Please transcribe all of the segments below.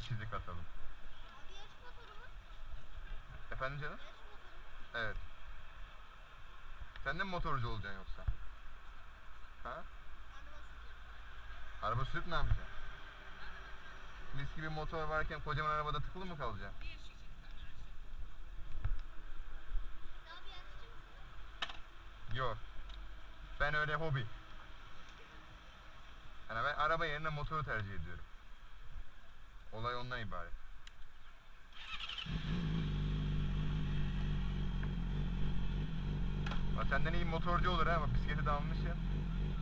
bir çizik atalım. Efendim canım? Evet. Sen de mi motorcu olacaksın yoksa? Ha? Araba sürüp ne yapacaksın? Mis gibi motor varken kocaman arabada tıkılı mı kalacaksın? Yok. Ben öyle hobi. Yani ben araba yerine motoru tercih ediyorum. Olay ondan ibaret. Bak senden iyi motorcu olur ha bak bisikleti de almış ya.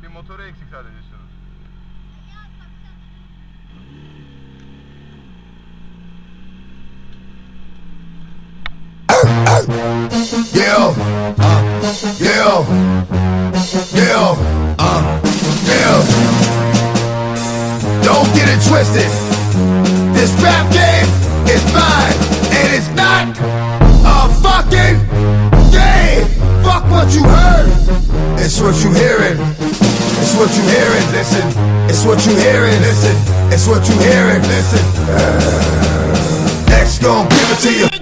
Bir motoru eksik sadece şunun. Yeah, uh, yeah, yeah, uh, yeah. Don't get it twisted. This rap game is mine, and it's not a fucking game. Fuck what you heard. It's what you hearing. It's what you hearing. Listen. It's what you hearing. Listen. It's what you hearing. Listen. X gon' give it to you.